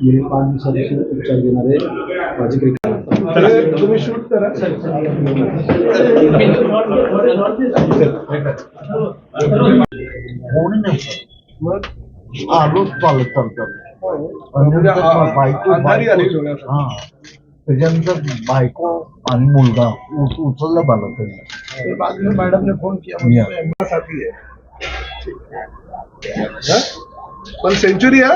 गेले पाच दिवसापासून उपचार घेणारे माझे काही तुम्ही शूट करा। मग आलो चालत चालत म्हणजे बायको अंधारी आली हा। त्याच्यानंतर बायको आणि मुलगा उच- उचलला मला त्यांनी. मॅडमने फोन किया हा? पण सेंचुरी हा?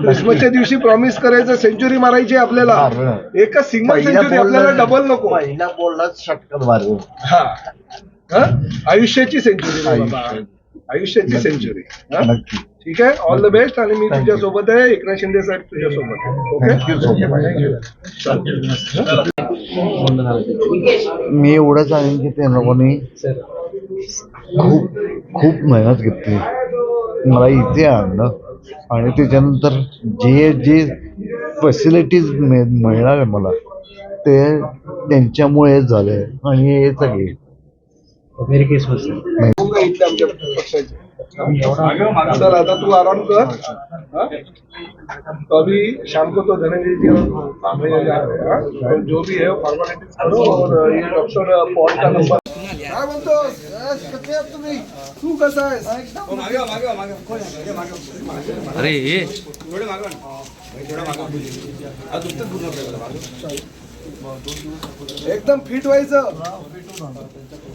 क्रिसमसच्या दिवशी प्रॉमिस करायचं सेंचुरी मारायची आहे आपल्याला. मारलं. एकच सिंगल सेंचुरी आपल्याला डबल नको. पहिल्या बॉललाच षटकार मारलं हा. हा? आयुष्याची सेंचुरी आयुष्याची. सेंचुरी? नक्की. ठीक आहे? ऑल द बेस्ट आणि मी Thank you. तुझ्या सोबत आहे. एकनाथ शिंदे साहेब तुझ्या सोबत आहे okay thank you so much मी एवढं सांगेन की त्या लोकांनी खूप खूप मेहनत घेतली. मला इथे आणलं. आणि त्याच्यानंतर जे जे फॅसिलिटीज मिळणार मला ते त्यांच्यामुळे झाले. आणि हे सगळे. चल आता तू आराम कर. हा? तो अभी शाम को तो धनंजय जी और जा हैं हाँ? भी है फॉर्मेलिटीज करो और ये डॉक्टर पॉल का नंबर काय म्हणतो कसे आहात तुम्ही? तू कसा आहेस अरे ये। एकदम फिट व्हायचं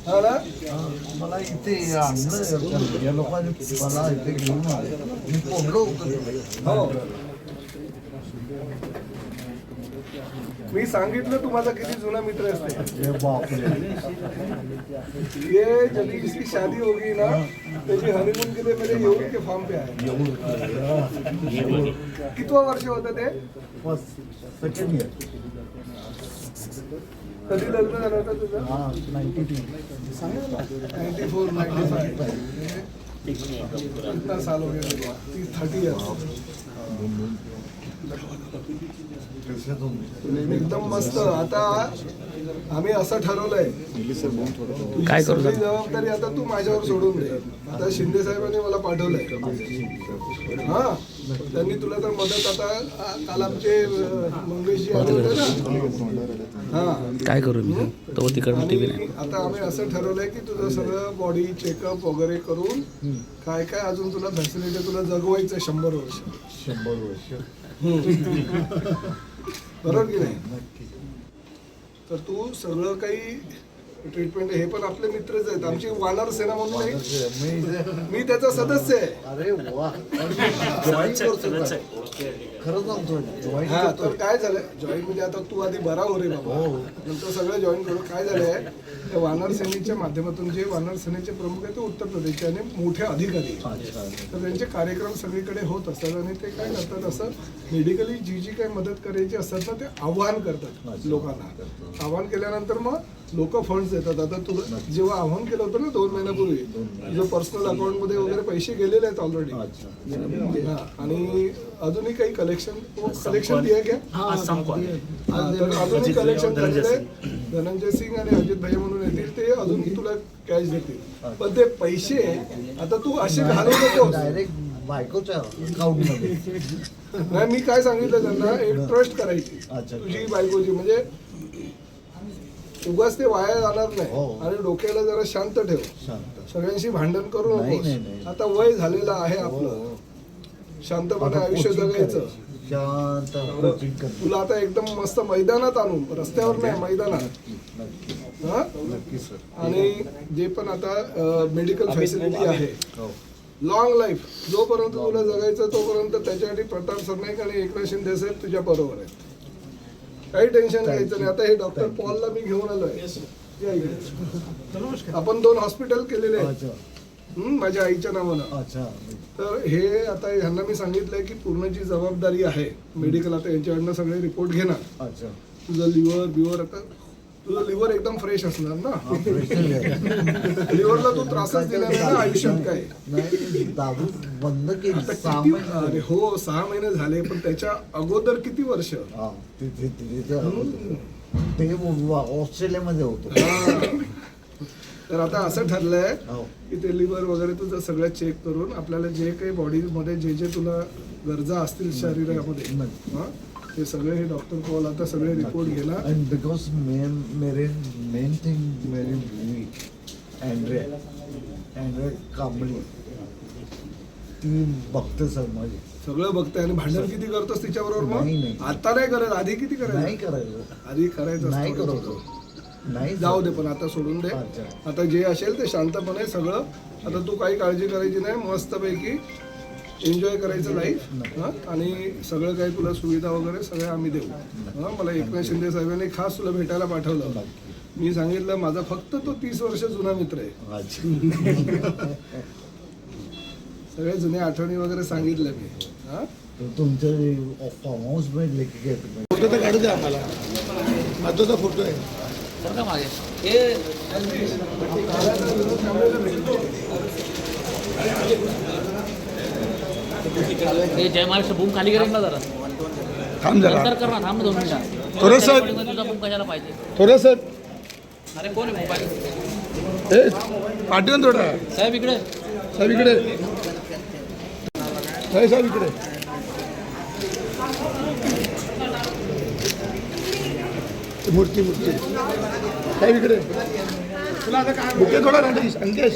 हा ना? मला इथे आणलं या लोकांनी मला इथे घेऊन आले. मी हो. सांगितलं तू माझा किती जुना मित्र असते ये इसकी शादी होगी ना त्याची हनीमून के लिए मेरे येऊन के फॉर्म पे आहे कितवा वर्ष होतं ते? सेकंड इयर कधी लग्न झालं होतं तुझं हा ninety two ninety four ninety five कितना साल हो गया थर्टी ईयर्स एकदम मस्त. आता आम्ही असं ठरवलंय. काय करू सगळी जबाबदारी आता तू माझ्यावर सोडून दे. आता शिंदे साहेबांनी मला पाठवलंय. हा. त्यांनी तुला तर मदत आता काल आमचे मंगेशजी आले होते ना. हा. काय करू मी? तो आणि आता आम्ही असं ठरवलंय की तुझं सगळं बॉडी चेकअप वगैरे करून काय काय अजून तुला फॅसिलिटी तुला जगवायचं शंभर वर्ष. शंभर वर्ष. बरोबर की नाही? तर तू सगळं काही ट्रीटमेंट हे पण आपले मित्रच आहेत. आमची वानर सेना म्हणून एक मी मी त्याचा सदस्य आहे. अरे वा. जॉईन करतो काय? खरं सांगतो जॉईन हा करतो तर काय झालंय? जॉईन म्हणजे आता तू आधी बरा हो रे बाबा. नंतर सगळं जॉईन करू काय झालंय? त्या वानर सेनेच्या माध्यमातून जे वानर सेनेचे प्रमुख आहेत ते उत्तर प्रदेशचे आणि मोठे अधिकारी आहेत. तर त्यांचे कार्यक्रम सगळीकडे होत असतात आणि ते काय करतात? असं मेडिकली जी जी काही मदत करायची असतात ना ते आव्हान करतात लोकांना. आव्हान केल्यानंतर मग लोक फंड्स देतात. आता तुला जेव्हा आव्हान केलं होतं ना दोन महिन्यापूर्वी तुझं पर्सनल अकाउंटमध्ये वगैरे पैसे गेलेले आहेत ऑलरेडी हा आणि अजूनही काही कलेक्शन कलेक्शन दिया क्या? हा, तर अजूनही कलेक्शन झालेलं आहे धनंजय सिंग. आणि अजित भाई म्हणून येतील. ते अजूनही तुला कॅश देतील. पण ते पैसे आता तू असे घालू नकोस डायरेक्ट बायकोच्या अकाउंटमध्ये. नाही मी काय सांगितलं त्यांना एक ट्रस्ट करायची. अच्छा. तुझी बायकोची. म्हणजे उगाच ते वाया जाणार नाही. हो. आणि डोक्याला जरा शांत ठेव. शांत. सगळ्यांशी भांडण करू नाही, नाही, नकोस. नाही. आता वय झालेलं आहे हो, आपलं. शांतपणे आता आयुष्य coaching जगायचं. करायचं. शांत तुला आता एकदम मस्त मैदानात आणून रस्त्यावर नाही मैदानात. नक्की हा? नक्की सर. आणि जे पण आता मेडिकल फॅसिलिटी आहे. हो. लॉंग लाईफ जोपर्यंत तुला जगायचं तोपर्यंत त्याच्यासाठी प्रताप सरनाईक आणि एकनाथ शिंदे साहेब तुझ्या बरोबर आहेत. काही टेन्शन घ्यायचं नाही. आता हे डॉक्टर पॉलला मी घेऊन आलोय. आपण दोन हॉस्पिटल केलेले आहेत. अच्छा. हं, माझ्या आईच्या नावानं. अच्छा. तर हे आता ह्यांना मी सांगितलंय की पूर्ण जी जबाबदारी आहे मेडिकल आता यांच्याकडनं सगळे रिपोर्ट घेणार. अच्छा. तुझं लिव्हर बिव्हर आता तुझं लिव्हर एकदम फ्रेश असणार ना. लिव्हरला तू त्रासच दिला नाही ना आयुष्यात काय? नाही दारू बंद केली आता किती अरे हो सहा महिने झाले पण त्याच्या अगोदर किती वर्ष? हा, ते ऑस्ट्रेलियामध्ये होतो. तर आता असं ठरलंय हो. की ते लिव्हर वगैरे तुझं सगळं चेक करून आपल्याला जे काही बॉडीमध्ये जे जे तुला गरजा असतील शरीरामध्ये हा, ते सगळे हे डॉक्टर कॉल आता सगळे रिपोर्ट घेणार And because मेन मेरे मेन थिंग मेरी बीवी अँड्रे अँड्रे कांबळी ती बघते सर माझी. सगळं बघते आणि भांडण किती करतोस तिच्याबरोबर नाही, नाही. मग आता नाही करत आधी किती नाही करायचं. करायचं आधी करायचं नाही असतं करत थोडं. होतो. नाही जाऊ दे पण आता सोडून दे. अच्छा. आता जे असेल ते शांतपणे सगळं. आता तू काही काळजी करायची नाही. मस्तपैकी एन्जॉय करायचं लाईफ आणि सगळं काही तुला सुविधा वगैरे सगळं आम्ही देऊ. हं? मला एकनाथ शिंदे साहेबांनी खास तुला भेटायला पाठवलं मी सांगितलं माझा फक्त तो तीस वर्ष जुना मित्र आहे. अच्छा. सगळे जुने आठवणी वगैरे सांगितलं मी. हा? तर तुमचं फार्म हाऊस? फोटो तर काढू द्या आम्हाला. फोटो आहे. का मागे. हे हे जय महाराष्ट्र बूम खाली करेल ना जरा. थांब जरा. नंतर कर ना थांब दोन मिनिटं. तुझा बूम कशाला पाहिजे? थोडं अरे कोण आहे मोबाईल? ए पाठव ना थोडा साहेब इकडे. साहेब इकडे. साहेब साहेब इकडे. मूर्ती मूर्ती. साहेब इकडे. बुके थोडा अंकेश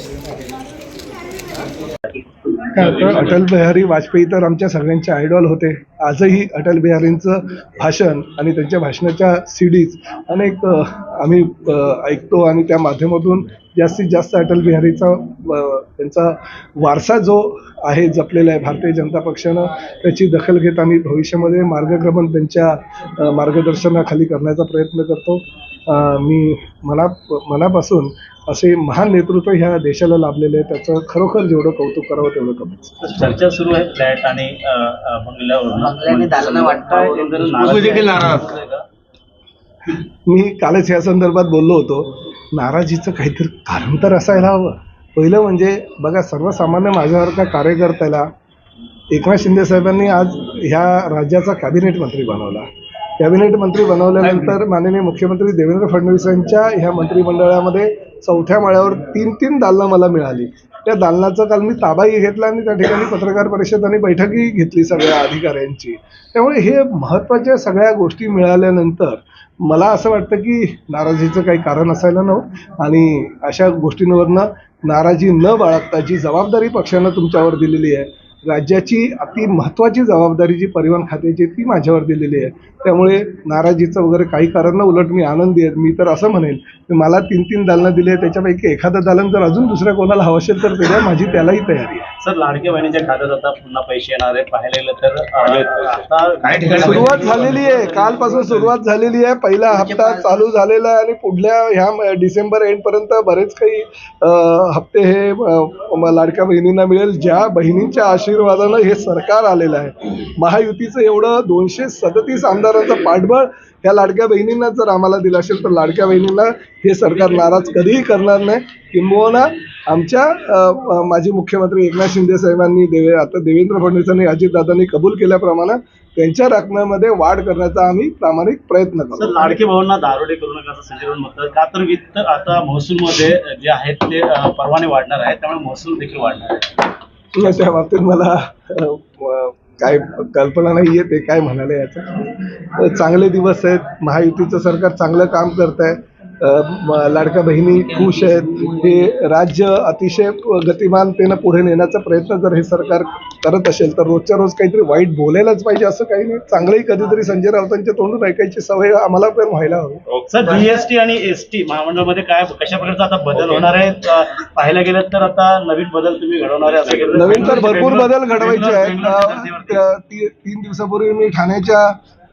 अटल बिहारी वाजपेयी तर आमच्या सगळ्यांचे आयडॉल होते. आजही अटल बिहारींचं भाषण आणि त्यांच्या भाषणाच्या सीडीज अनेक आम्ही ऐकतो आणि त्या माध्यमातून जास्तीत जास्त अटल बिहारीचा त्यांचा वारसा जो आहे जपलेला आहे भारतीय जनता पक्षानं त्याची दखल घेत आम्ही भविष्यामध्ये मार्गक्रमण त्यांच्या मार्गदर्शनाखाली करण्याचा प्रयत्न करतो. मी मना मनापासून असे महान नेतृत्व ह्या देशाला लाभलेले आहे त्याचं खरोखर जेवढं कौतुक करावं तेवढं कमीच. चर्चा सुरू आहे फ्लॅट आणि? मी कालच या संदर्भात बोललो होतो नाराजीचं काहीतरी कारण तर असायला हवं. पहिलं म्हणजे बघा सर्वसामान्य माझ्यासारख्या कार्यकर्त्याला एकनाथ शिंदे साहेबांनी आज ह्या राज्याचा कॅबिनेट मंत्री बनवला. कॅबिनेट मंत्री बनवल्यानंतर माननीय मुख्यमंत्री देवेंद्र फडणवीस यांच्या ह्या मंत्रिमंडळामध्ये चौथ्या माळ्यावर तीन तीन दालनं मला मिळाली. त्या दालनाचा काल मी ताबाही घेतला आणि त्या ठिकाणी पत्रकार परिषद आणि बैठकही घेतली सगळ्या अधिकाऱ्यांची. त्यामुळे हे महत्त्वाच्या सगळ्या गोष्टी मिळाल्यानंतर मला असं वाटतं की नाराजीचं काही कारण असायला नव्हतं. आणि अशा गोष्टींवरनं नाराजी न बाळगता जी जबाबदारी पक्षानं तुमच्यावर दिलेली आहे राज्याची अति महत्त्वाची जबाबदारी जी परिवहन खात्याची ती माझ्यावर दिलेली आहे. त्यामुळे नाराजीचं वगैरे काही कारण न उलट मी आनंदी आहे. मी तर असं म्हणेल की मला तीन तीन दालनं दिली आहे त्याच्यापैकी एखादं दालन जर अजून दुसऱ्या कोणाला हवं असेल तर ते द्या माझी त्यालाही तयारी आहे. सर लाडक्या बहिणीच्या खात्यात आता पुन्हा पैसे येणार आहे पाहायला गेलं तर सुरुवात झालेली आहे कालपासून सुरुवात झालेली आहे. पहिला हप्ता चालू झालेला आहे आणि पुढल्या ह्या डिसेंबर एंड पर्यंत बरेच काही हप्ते हे लाडक्या बहिणींना मिळेल. ज्या बहिणींच्या आशीर्वादानं हे सरकार आलेलं आहे. महायुतीचं एवढं दोनशे सदतीस आमदारांचं पाठबळ या लाडक्या बहिणींना जर आम्हाला दिलं असेल तर लाडक्या बहिणींना हे सरकार नाराज कधीही करणार नाही. किंबहुना आमच्या माजी मुख्यमंत्री एकनाथ शिंदे साहेबांनी देवे आता देवेंद्र फडणवीसांनी अजितदादांनी कबूल केल्याप्रमाणे त्यांच्या रकमेमध्ये वाढ करण्याचा आम्ही प्रामाणिक प्रयत्न करतो. लाडके भावांना दारोडे करू नका असं संजय म्हणतात. का तर वित्त आता महसूलमध्ये जे आहेत ते परवाने वाढणार आहेत. त्यामुळे महसूल देखील वाढणार आहे त्या बाबतीत मला काय कल्पना नाही आहे ते काय म्हणाले याचं. चांगले दिवस आहेत महायुतीचं सरकार चांगलं काम करत आहे लाडक्या बहिणी खुश आहेत. हे राज्य अतिशय गतिमानतेनं पुढे नेण्याचा प्रयत्न जर हे सरकार करत असेल तर रोजच्या रोज काहीतरी वाईट बोलायलाच पाहिजे असं काही नाही. चांगलंही कधीतरी संजय राऊतांच्या तोंडून ऐकायची सवय आम्हाला पण व्हायला हवी. सर जीएसटी आणि एसटी महामंडळामध्ये काय कशा प्रकारचा आता बदल होणार आहे? पाहायला गेलं तर आता नवीन बदल तुम्ही घडवणार आहे नवीन तर भरपूर बदल घडवायचे आहेत. तीन दिवसापूर्वी मी ठाण्याच्या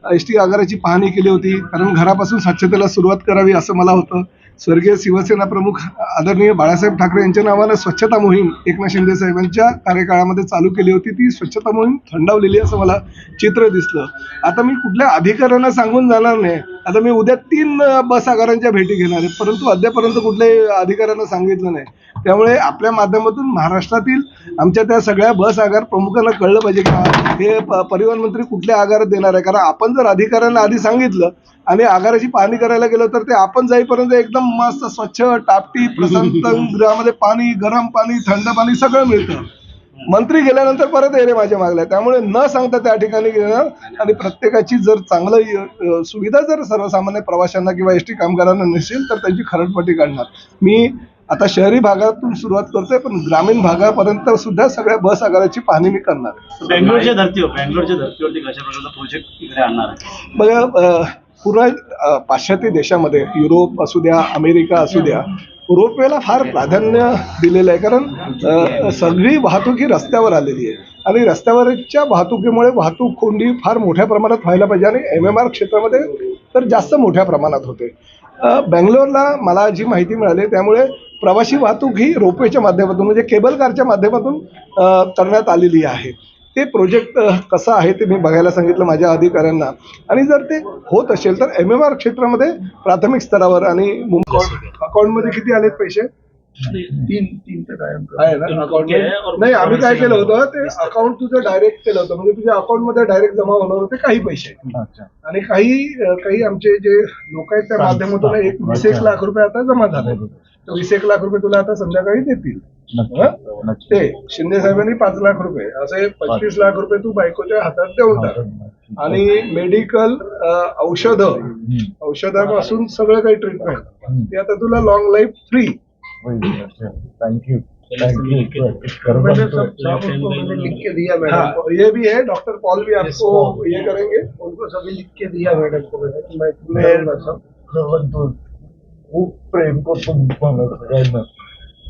एस टी आगाराची पाहणी केली होती. कारण घरापासून स्वच्छतेला सुरुवात करावी असं मला होतं. स्वर्गीय शिवसेना प्रमुख आदरणीय बाळासाहेब ठाकरे यांच्या नावानं स्वच्छता मोहीम एकनाथ शिंदे साहेबांच्या कार्यकाळामध्ये चालू केली होती. ती स्वच्छता मोहीम थंडावलेली असं मला चित्र दिसलं. आता मी कुठल्या अधिकाऱ्यांना सांगून जाणार नाही. आता मी उद्या तीन बस आगारांच्या भेटी घेणार आहे. परंतु अद्यापर्यंत कुठल्याही अधिकाऱ्यांना सांगितलं नाही. त्यामुळे आपल्या माध्यमातून महाराष्ट्रातील आमच्या त्या सगळ्या बस आगार प्रमुखांना कळलं पाहिजे का हे परिवहन मंत्री कुठल्या आगारात देणार आहे? कारण आपण जर अधिकाऱ्यांना आधी सांगितलं आणि आगाराची पाहणी करायला गेलो तर ते आपण जाईपर्यंत एकदम मस्त स्वच्छ टापटी प्रशांत गृहामध्ये पाणी गरम पाणी थंड पाणी सगळं मिळतं. मंत्री गेल्यानंतर परत येणे माझ्या मागल्या. त्यामुळे न सांगता त्या ठिकाणी गेलं आणि प्रत्येकाची जर चांगलं सुविधा जर सर्वसामान्य प्रवाशांना किंवा एस टी कामगारांना नसेल तर त्यांची खरडपट्टी काढणार. मी आता शहरी भागातून सुरुवात करतोय पण ग्रामीण भागापर्यंत सुद्धा सगळ्या बस आगाराची पाहणी मी करणार. बेंगलोरच्या धर्तीवर बेंगलोरच्या धर्तीवरती कशा प्रकारचा प्रोजेक्ट इकडे आणणार आहे? बघा पूर्ण पाश्चात्य देशामध्ये युरोप असू द्या अमेरिका असू द्या रोपवेला फार प्राधान्य दिलेलं आहे. कारण सगळी वाहतूक ही रस्त्यावर आलेली आहे. आणि रस्त्यावरच्या वाहतुकीमुळे वाहतूक कोंडी फार मोठ्या प्रमाणात व्हायला पाहिजे आणि एम एम आर क्षेत्रामध्ये तर जास्त मोठ्या प्रमाणात होते. बेंगलोरला बँगलोरला मला जी माहिती मिळाली त्यामुळे प्रवासी वाहतूक ही रोपवेच्या माध्यमातून म्हणजे केबल कारच्या माध्यमातून करण्यात आलेली आहे. ते प्रोजेक्ट कसं आहे ते मी बघायला सांगितलं माझ्या अधिकाऱ्यांना. आणि जर ते होत असेल तर एम एम आर क्षेत्रामध्ये प्राथमिक स्तरावर आणि अकाउंटमध्ये किती आलेत पैसे? तीन तीन तर काय? नाही आम्ही काय केलं होतं ते अकाउंट तुझं डायरेक्ट केलं होतं. म्हणजे तुझ्या अकाउंटमध्ये डायरेक्ट जमा होणार होते काही पैसे. आणि काही काही आमचे जे लोक आहेत त्या माध्यमातून एक वीस एक लाख रुपये आता जमा झाले. तर वीस एक लाख रुपये तुला आता संध्याकाळी देतील. हं? ते शिंदे साहेबांनी पाच लाख रुपये असे पंचवीस लाख रुपये तू बायकोच्या हातात देऊन टाक. आणि मेडिकल औषधं औषधापासून सगळं काही ट्रीटमेंट ते आता तुला लॉंग लाईफ फ्री थँक्यू लिख के दिया मैडम हाँ, ये भी है डॉक्टर पॉल भी आपको ये करेंगे. उनको सभी लिख के दिया मैडम को मैंने कि मैं सब खूप प्रेम करतो मी तुम्हाला सगळ्यांना.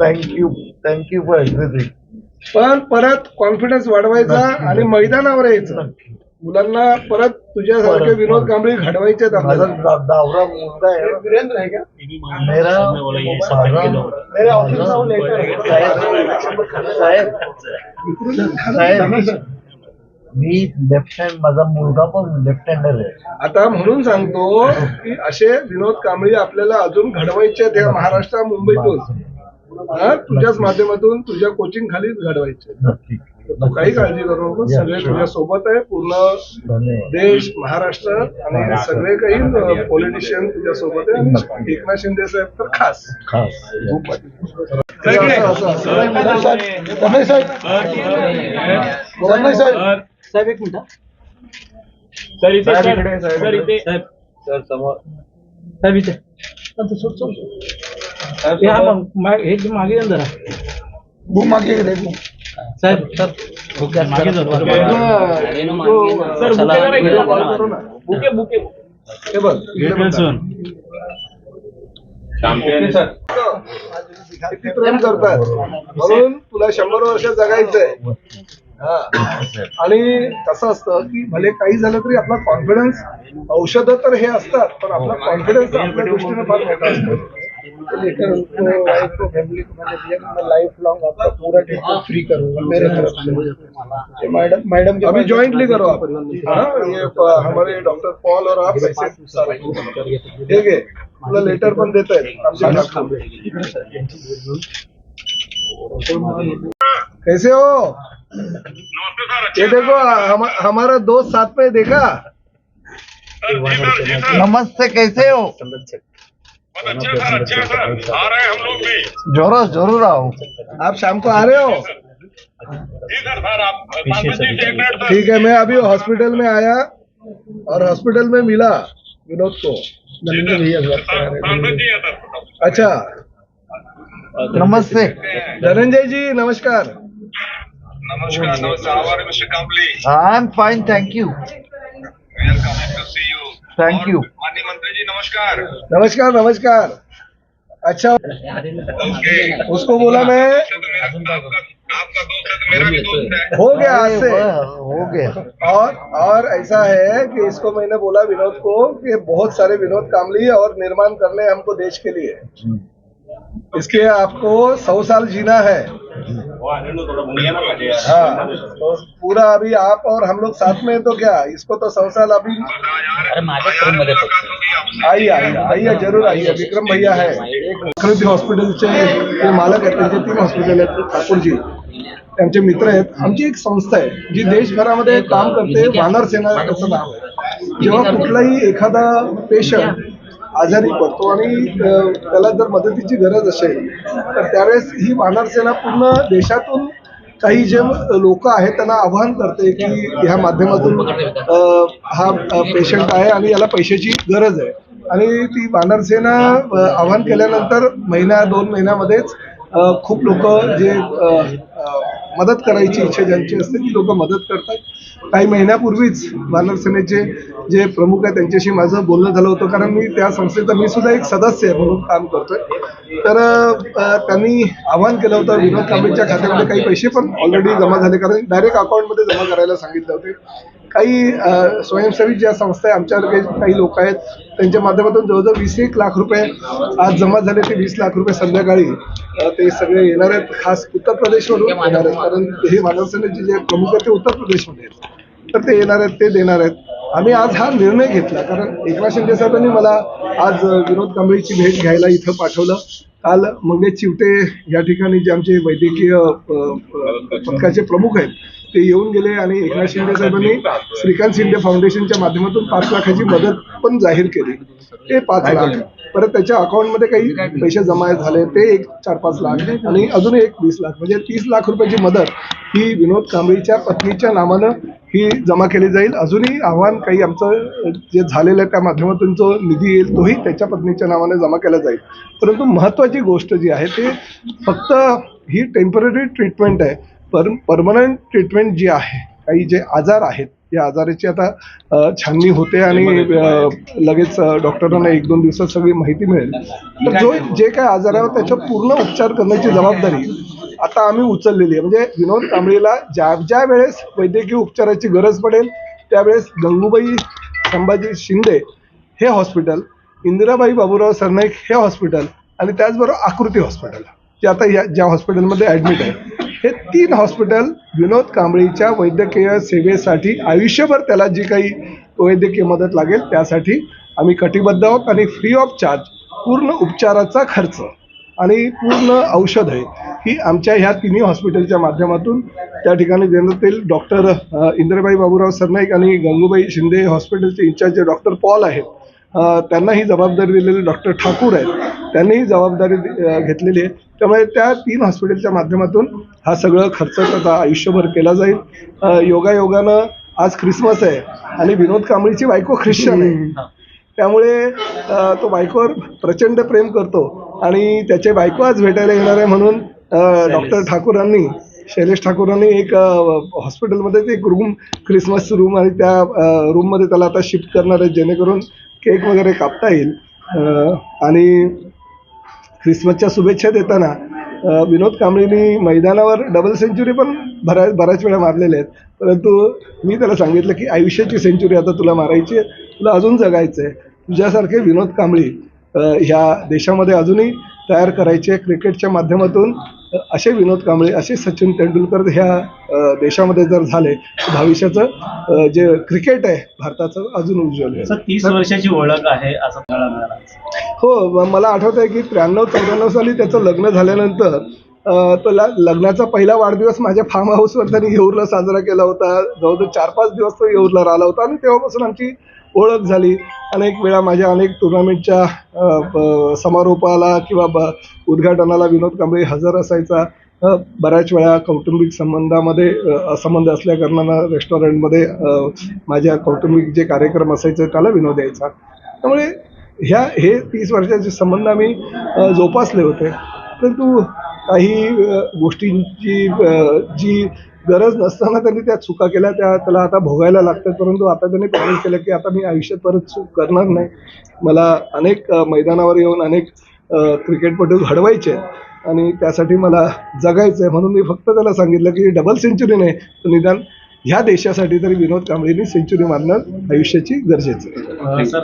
थँक्यू थँक्यू फॉर एव्हरीथिंग पण परत कॉन्फिडन्स वाढवायचा आणि मैदानावर यायचं. मुलांना परत तुझ्यासारखे परत, विनोद परत. कांबळे घडवायचे आहेत माझा आपल्याला. दा- दावरा मुलगा आहे. ना. वीरेंद्र आहे का? मेरा माझा- मेरे ऑफिस में वो लेटर है. साहेब साहेब. साहेब. मी लेफ्ट हँड माझा मुलगा पण लेफ्ट हँडर आहे आता म्हणून सांगतो की असे विनोद कांबळी आपल्याला अजून घडवायचे आहेत या महाराष्ट्र मुंबईतून हा तुझ्याच माध्यमातून तुझ्या कोचिंग खालीच घडवायचे नक्की तू काही काळजी करू नको सगळे तुझ्या सोबत आहे पूर्ण देश महाराष्ट्र आणि सगळे काही पॉलिटिशियन तुझ्या सोबत आहे एकनाथ शिंदे साहेब तर खास खास खूप साहेब रमेश साहेब साहेब एक मिनिट सर इथे सर इथे. सर समोर. साहेब इथे. आता सोड, सोड. हे हा मग, हे जरा बुक मागे साहेब सर मागे जा थोडं. सर, बुके जरा इकडे व्हिडिओ कॉल बनवा. करू ना. बुके बुके हे बघ इकडे बघ. किती प्रेम करतात. म्हणून तुला शंभर वर्ष जगायचंय. हा आणि कसं असतं की भले काही झालं तरी आपला कॉन्फिडन्स औषधं तर हे असतात पण आपला कॉन्फिडन्स आपल्या दृष्टीने फार मोठा असतो. फैमिली लाइफ लॉन्ग आपका पूरा ट्रीटमेंट फ्री करूंगा मेरे तरफ से ये मैडम मैडम अभी करो आप हाँ. ये हमारे डॉक्टर पॉल और आप ठीक है तुला लेटर पण देत आहेत. आमच्या डॉक्टर कैसे हो? ये देखो हम, हमारा दोस्त साथ में देखा? नमस्ते कैसे हो? ज़रूर ज़रूर आओ आप शाम को आ रहे हो? ठीक है मैं अभी हॉस्पिटल में आया और हॉस्पिटल में मिला विनोद को। हैं। अच्छा। नमस्ते। धनंजय जी नमस्कार। Namaskar, namaskar. How are you, Mr. Kambli? I am fine thank you Welcome to see you. Thank और you. माननीय मंत्री जी नमस्कार नमस्कार नमस्कार अच्छा ओके उसको बोला मैं तो आपका दोस्त है तो मेरा भी दोस्त है हो गया आज से हो गया और और ऐसा है कि इसको मैंने बोला विनोद को कि बहुत सारे विनोद कामली और निर्माण करने हमको देश के लिए इसके आपको सौ साल जीना है। हाँ तो पूरा अभी आप और हम लोग साथ में हैं तो क्या? इसको तो सौ साल अभी आइए आइए आइए जरूर आइए विक्रम भैया है। एक आकृती हॉस्पिटलचे मालक आहेत त्यांचे तीन हॉस्पिटल आहेत ठाकूरजी त्यांचे मित्र आहेत आमची एक संस्था आहे जी देशभरामध्ये काम करते वानर सेना त्याचं नाव आहे. जेव्हा कुठलाही एखादा पेशंट आजारी पडतो आणि त्याला जर मदतीची गरज असेल तर त्यावेळेस ही वानर सेना पूर्ण देशातून काही जे लोक आहेत त्यांना आव्हान करते की ह्या माध्यमातून हा पेशंट आहे आणि याला पैशाची गरज आहे. आणि ती वानर सेना आव्हान केल्यानंतर महिन्या दोन महिन्यामध्येच खूप लोक जे मदत करायची इच्छा ज्यांची असते ती लोक मदत करतात. काही महिन्यापूर्वीच वानर सेनेचे जे प्रमुख आहे त्यांच्याशी माझं बोलणं झालं होतं. कारण मी त्या संस्थेचा मी सुद्धा एक सदस्य आहे म्हणून काम करतोय. तर त्यांनी आवाहन केलं होतं विनोद कांबळेच्या खात्यामध्ये काही पैसे पण ऑलरेडी जमा झाले. कारण डायरेक्ट अकाउंटमध्ये जमा करायला सांगितले होते. काही स्वयंसेवी ज्या संस्था आहे आमच्यावर काही लोक आहेत त्यांच्या माध्यमातून जवळजवळ वीस एक लाख रुपये आज जमा झाले ते वीस लाख रुपये संध्याकाळी ते सगळे येणार आहेत. खास उत्तर प्रदेशवरून येणार आहेत. कारण हे मानव सेनेचे जे प्रमुख आहेत ते उत्तर प्रदेशमध्ये आहेत. तर ते येणार आहेत ते देणार आहेत. आम्ही आज हा निर्णय घेतला. कारण एकनाथ शिंदे साहेबांनी मला आज विनोद कांबळीची भेट घ्यायला इथं पाठवलं. काल मंगेश चिवटे या ठिकाणी जे आमचे वैद्यकीय पथकाचे प्रमुख आहेत ते येऊन गेले आणि एकनाथ शिंदे साहेबांनी श्रीकांत शिंदे फाउंडेशनच्या माध्यमातून पाच लाखाची मदत पण जाहीर केली. ते पाच लाख. परत त्याच्या अकाउंटमध्ये काही पैसे जमा झाले ते एक चार पाच लाख आणि अजून एक वीस लाख. म्हणजे तीस लाख रुपयाची मदत ही विनोद कांबळीच्या पत्नीच्या नामानं ही जमा केली जाईल. अजूनही आव्हान काही आमचं जे झालेलं आहे त्या माध्यमातून जो निधी येईल तोही त्याच्या पत्नीच्या नावाने जमा केला जाईल. परंतु महत्त्वाची गोष्ट जी आहे ते फक्त ही टेंपररी ट्रीटमेंट आहे. पर परमनंट ट्रीटमेंट जी आहे काही जे आजार आहेत या आजाराची आता छाननी होते आणि लगेच डॉक्टरांना एक दोन दिवसात सगळी माहिती मिळेल. तर जो जे काय आजार आहे त्याचा पूर्ण उपचार करण्याची जबाबदारी आता आम्ही उचललेली आहे. म्हणजे विनोद कांबळीला ज्या ज्या वेळेस वैद्यकीय उपचाराची गरज पडेल त्यावेळेस गंगूबाई संभाजी शिंदे हे हॉस्पिटल इंदिराबाई बाबूराव सरनाईक हे हॉस्पिटल आणि त्याचबरोबर आकृती हॉस्पिटल जे आता या ज्या हॉस्पिटलमध्ये ॲडमिट आहे. हे तीन हॉस्पिटल विनोद कांबळीच्या वैद्यकीय सेवेसाठी आयुष्यभर त्याला जी काही वैद्यकीय मदत लागेल त्यासाठी आम्ही कटिबद्ध आहोत आणि फ्री ऑफ चार्ज पूर्ण उपचाराचा खर्च आणि पूर्ण औषध आहे ही आमच्या ह्या तिन्ही हॉस्पिटलच्या माध्यमातून त्या ठिकाणी देण्यात येईल. डॉक्टर इंद्रबाई बाबूराव सरनाईक आणि गंगूबाई शिंदे हॉस्पिटलचे इंचार्ज डॉक्टर पॉल आहेत. त्यांना ही जबाबदारी दिलेली डॉक्टर ठाकूर आहेत. त्यांनी ही जबाबदारी घेतलेली आहे. त्यामुळे त्या तीन हॉस्पिटलच्या माध्यमातून हा सगळं खर्च त्याचा आयुष्यभर केला जाईल. योगायोगानं आज ख्रिसमस आहे आणि विनोद कांबळीची बायको ख्रिश्चन आहे. त्यामुळे तो बायकोवर प्रचंड प्रेम करतो आणि त्याचे बायको आज भेटायला येणार आहे म्हणून डॉक्टर ठाकूरांनी शैलेश ठाकूरांनी एक अ, हॉस्पिटलमध्ये एक रूम क्रिसमस रूम आणि त्या रूममध्ये त्याला आता शिफ्ट करणार आहे जेणेकरून केक वगैरे कापता येईल. आणि ख्रिसमसच्या शुभेच्छा देताना विनोद कांबळीनी मैदानावर डबल सेंचुरी पण बऱ्याच बऱ्याच वेळा मारलेल्या आहेत. परंतु मी त्याला सांगितलं की आयुष्याची सेंचुरी आता तुला मारायची आहे तुला अजून जगायचं आहे तुझ्यासारखे विनोद कांबळी ह्या देशामध्ये अजूनही तयार करायचे क्रिकेटच्या माध्यमातून. असे विनोद कांबळे असे सचिन तेंडुलकर ह्या देशामध्ये जर झाले तर भविष्याचं जे क्रिकेट आहे भारताचं अजून उज्ज्वल सर तीस वर्षाची ओळख आहे असं हो मला आठवत आहे की त्र्याण्णव चौऱ्याण्णव साली त्याचं लग्न झाल्यानंतर तो लग्नाचा पहिला वाढदिवस माझ्या फार्म हाऊसवर त्यांनी येऊरला साजरा केला होता. जवळजवळ चार पाच दिवस तो येऊरला राहिला होता. आणि तेव्हापासून आमची ओळख झाली. अनेक वेळा माझ्या अनेक टुर्नामेंटच्या समारोपाला किंवा ब उद्घाटनाला विनोद कांबळे हजर असायचा. बऱ्याच वेळा कौटुंबिक संबंधामध्ये संबंध असल्याकारणानं रेस्टॉरंटमध्ये माझ्या कौटुंबिक जे कार्यक्रम असायचे त्याला विनोद यायचा. त्यामुळे ह्या हे तीस वर्षाचे संबंध आम्ही जोपासले होते. परंतु काही गोष्टींची जी गरज नसताना त्यांनी त्या चुका केल्या त्या त्याला आता भोगायला लागतात. परंतु आता त्यांनी प्रॉमिस केलं की आता मी आयुष्यात परत चूक करणार नाही. मला अनेक मैदानावर येऊन अनेक क्रिकेटपटू घडवायचे आणि त्यासाठी मला जगायचं आहे. म्हणून मी फक्त त्याला सांगितलं की डबल सेंचुरी नाही तर निदान ह्या देशासाठी तरी विनोद कांबळेंनी सेंचुरी मारणं आयुष्याची गरजेचं आहे. सर